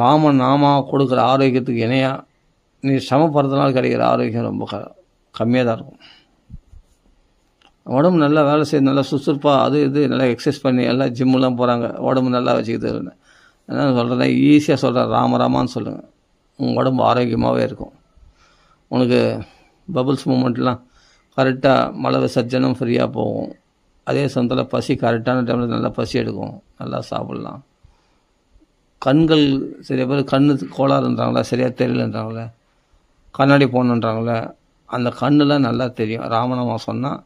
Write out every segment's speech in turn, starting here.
ராமன் நாமா கொடுக்குற ஆரோக்கியத்துக்கு இணையாக நீ சமப்படுறதுனால கிடைக்கிற ஆரோக்கியம் ரொம்ப க கம்மியாக தான் இருக்கும். உடம்பு நல்லா வேலை செய்து நல்லா சுறுசுறுப்பாக அது இது நல்லா எக்ஸசைஸ் பண்ணி எல்லாம் ஜிம்முலாம் போகிறாங்க உடம்பு நல்லா வச்சுக்கிது என்ன சொல்கிறேன் ஈஸியாக சொல்கிறேன் ராமராமான்னு சொல்லுங்கள் உங்கள் உடம்பு ஆரோக்கியமாகவே இருக்கும். உனக்கு பபுள்ஸ் மூமெண்ட்லாம் கரெக்டாக மழை விசர்ஜனம் ஃப்ரீயாக போகும். அதே சமயத்தில் பசி கரெக்டான டைமில் நல்லா பசி எடுக்கும். நல்லா சாப்பிட்லாம். கண்கள் சில பேர் கண்ணு கோளாறுன்றாங்களா சரியாக தெரியலன்றாங்களே கண்ணாடி போடணுன்றாங்களே அந்த கண்ணெலாம் நல்லா தெரியும். ராமநாமா சொன்னால்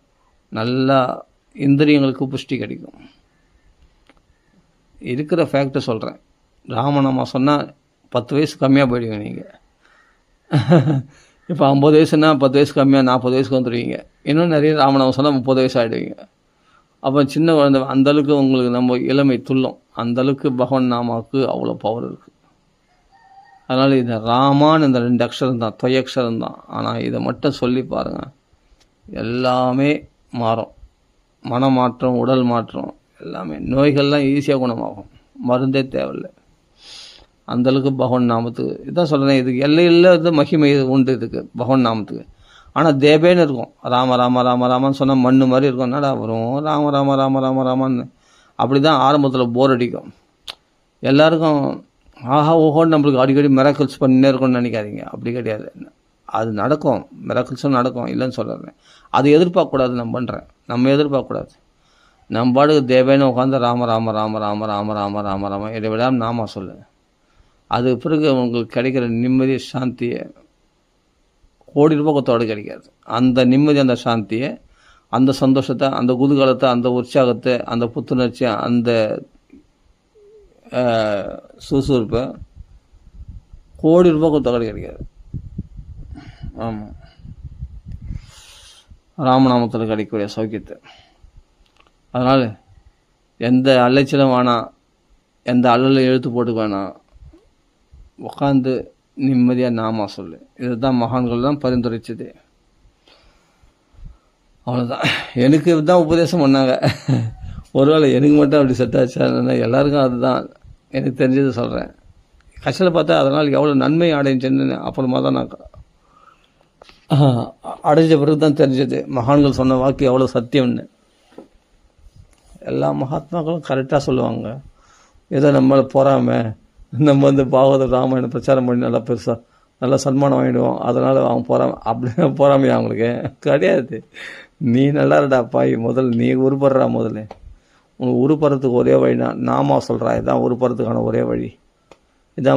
நல்லா இந்திரியங்களுக்கு புஷ்டி கிடைக்கும். இருக்கிற ஃபேக்டை சொல்கிறேன் ராமநாமா சொன்னால் பத்து வயசு கம்மியாக போயிடுவீங்க நீங்கள் இப்போ ஐம்பது வயசுனா பத்து வயசு கம்மியாக நாற்பது வயசுக்கு வந்துடுவீங்க. இன்னும் நிறைய ராமநாமம் சொன்னால் முப்பது வயசு ஆகிடுவீங்க அப்போ சின்ன குழந்தை அந்தளவுக்கு உங்களுக்கு நம்ம இளமை துல்லும். அந்தளவுக்கு பகவான் நாமாவுக்கு அவ்வளோ பவர் இருக்குது அதனால் இந்த ராமான்னு இந்த ரெண்டு அக்ஷரம் தான் தொயக்ஷரம் தான். ஆனால் இதை மட்டும் சொல்லி பாருங்கள் எல்லாமே மாறும். மனமாற்றம் உடல் மாற்றம் எல்லாமே. நோய்கள்லாம் ஈஸியாக குணமாகும். மருந்தே தேவையில்லை. அந்தளவுக்கு பகவான் நாமத்துக்கு. இதான் சொல்கிறேன் இதுக்கு எல்லையில் இது மகிமை உண்டு இதுக்கு பகவான் நாமத்துக்கு. ஆனால் தேபேன்னு இருக்கும். ராம ராம ராம ராமன்னு சொன்னால் மண்ணு மாதிரி இருக்கும். என்னடா வரும்? ராம ராம ராம ராம ராமன்னு. அப்படி தான் ஆரம்பத்தில் போர் அடிக்கும். எல்லாருக்கும் ஆஹா ஓஹோன்னு நம்மளுக்கு அடிக்கடி மிராக்கிள்ஸ் பண்ணினே இருக்கணும்னு நினைக்காதீங்க. அப்படி கிடையாது. அது நடக்கும். மிராக்கிள்ஸும் நடக்கும். இல்லைன்னு சொல்கிறேன் அது எதிர்பார்க்கக்கூடாது நான் பண்ணுறேன் நம்ம எதிர்பார்க்கக்கூடாது. நம்ம பாட்டுக்கு தேவேன்னு உட்காந்து ராம ராம ராம ராம ராம ராம ராம ராம இதை விடாமல் நாமா சொல்லு. அது பிறகு உங்களுக்கு கிடைக்கிற நிம்மதி சாந்தியை கோடி ரூபாய் கொத்தோடு கிடைக்காது. அந்த நிம்மதி அந்த சாந்தியை அந்த சந்தோஷத்தை அந்த குதூகலத்தை அந்த உற்சாகத்தை அந்த புத்துணர்ச்சி அந்த சுறுசுறுப்பை கோடி ரூபாய் கொத்தோடு கிடைக்காது. ஆமாம் ராமநாமத்தில் கிடைக்கக்கூடிய சௌக்கியத்தை. அதனால் எந்த அலைச்சலும் வேணாம் எந்த அல்லலை எழுத்து போட்டு வேணாம். உட்காந்து நிம்மதியாக நாமா சொல்லு. இதுதான் மகான்கள் தான் பரிந்துரைச்சது. அவ்வளோதான் எனக்கு தான் உபதேசம் பண்ணாங்க. ஒருவேளை எனக்கு மட்டும் அப்படி செட் ஆச்சா எல்லாருக்கும் அதுதான். எனக்கு தெரிஞ்சதை சொல்கிறேன் கஷ்டத்தை பார்த்தா அதனால் எவ்வளோ நன்மை அடைஞ்சேன்னு அப்புறமா தான் நான் அடைஞ்ச பிறகு தான் தெரிஞ்சது. மகான்கள் சொன்ன வாக்கு எவ்வளோ சத்தியம்னு. எல்லா மகாத்மாக்களும் கரெக்டாக சொல்லுவாங்க. ஏதோ நம்மளை பொறாமல் நம்ம வந்து பாகவத ராமாயணம் பிரச்சாரம் பண்ணி நல்லா பெருசாக நல்லா சன்மானம் வாங்கிடுவோம். அதனால் அவன் போகிறாம அப்படி போகிறாமையா அவங்களுக்கு? கிடையாது. நீ நல்லா இருடா பாய் முதல் நீ உருப்படுறா முதல்ல. உனக்கு உருப்படுறதுக்கு ஒரே வழினா நாமா சொல்கிறா இதுதான் உருப்படுறதுக்கான ஒரே வழி.